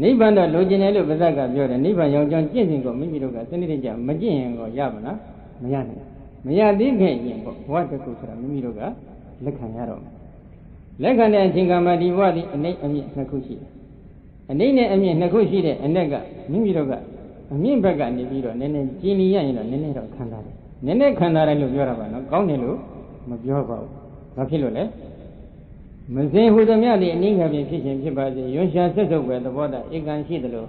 နိဗ္ဗာန်တော့လိုချင်တယ်လို့ပါဇက်ကပြောတယ်နိဗ္ဗာန်ရောက်ကြောင်းကျင့်စဉ်ကိုမိမိတို့ကစနစ်တကျမကျင့်ရင်ကိုရပါလားမရနိုင်ဘူးမရသေးခင်ရင်ပေါ့ဘဝတစ်ခုဆိုတာမိမိတို့ကလက်ခံရတော့မယ်လက်ခံတဲ့အချိန်ကမှဒီဘဝဒီအနိမ့်အမြင့်နှစ်ခုရှိတယ်အနိမ့်နဲ့အမြင့်နှစ်ခုရှိတဲ့အ내ကမိမိတို့ကအမြင့်ဘက်ကနေပြီးတော့နည်းနည်းကျင်လီရရင်တော့နည်းနည်းတော့ခံစားတယ်နည်းနည်းခံစားတယ်လို့ပြောတာပါနော်ကောင်းတယ်လို့မပြောပါဘူးဘာဖြစ်လို့လဲ မစင်ဟူသမျှဒီအနည်းငယ်ဖြင့်ဖြစ်ခြင်းဖြစ်ပါစေရွှန်ရှာဆက်ဆုပ်ပဲသဘောတဧကံရှိသလို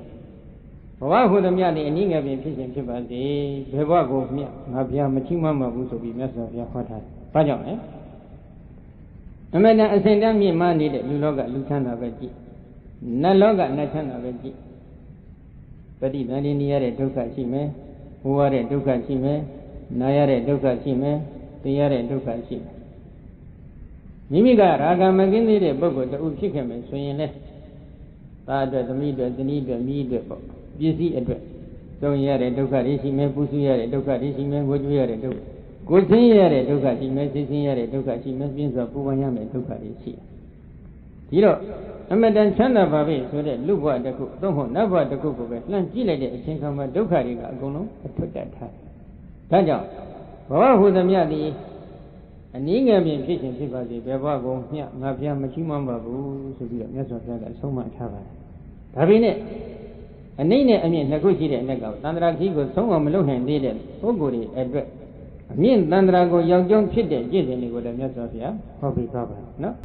ဘဝဟူသမျှဒီအနည်းငယ်ဖြင့်ဖြစ်ခြင်းဖြစ်ပါစေဘယ်ဘဝကိုမြတ်ငါဘုရားမချိမမဘူးဆိုပြီးမြတ်စွာဘုရားဟောထားတယ်ဘာကြောင့်လဲအမေတန်အစဉ်တမ်းမြင့်မားနေတဲ့လူလောကလူချမ်းသာပဲကြည့်နတ်လောကနတ်ချမ်းသာပဲကြည့်ပฏิသန္ဓေနေရတဲ့ဒုက္ခရှိမယ်ဟိုရတဲ့ဒုက္ခရှိမယ်နာရတဲ့ဒုက္ခရှိမယ်သိရတဲ့ဒုက္ခရှိမယ် မိမိကရာဂမကင်းသေးတဲ့ပုဂ္ဂိုလ်တူဖြစ်ခဲ့မယ်ဆိုရင်လေသားအတွက်သမီးအတွက်ဇနီးအတွက်မိအတွက်ပေါ့ပစ္စည်းအတွက်သုံးရတဲ့ဒုက္ခတွေရှိမယ်ပူဆူရတဲ့ဒုက္ခတွေရှိမယ်ငိုကြွေးရတဲ့ဒုက္ခကိုယ်ဆင်းရတဲ့ဒုက္ခရှိမယ်သိဆင်းရတဲ့ဒုက္ခရှိမယ်ပြင်းစွာပူပန်ရမယ့်ဒုက္ခတွေရှိတယ်ဒီတော့အမတန်ချမ်းသာပါပဲဆိုတဲ့လူဘဝတစ်ခုသို့မဟုတ်နတ်ဘဝတစ်ခုကိုပဲလှမ်းကြည့်လိုက်တဲ့အချိန်ခါမှာဒုက္ခတွေကအကုန်လုံးအထွတ်တက်ထားတယ်ဒါကြောင့်ဘဝဟူသမျှသည် အနည်းငယ်ပြင်ဖြစ်ခြင်းဖြစ်ပါစေဘယ်ဘဝကုန်မျှငါဘုရားမချီးမွမ်းပါဘူးဆိုပြီးတော့မြတ်စွာဘုရားကဆုံးမထားပါတယ်ဒါပေမဲ့အနိမ့်နဲ့အမြင့်နှစ်ခုရှိတဲ့အနက်ကသန္တရာခီးကိုဆုံးအောင်မလုပ်နိုင်သေးတဲ့ပုဂ္ဂိုလ်တွေအတွက်အမြင့်သန္တရာကိုရောက်ကြောင်းဖြစ်တဲ့ကြည့်စဉ်တွေကိုလည်းမြတ်စွာဘုရားဟောပြသွားပါတယ်နော်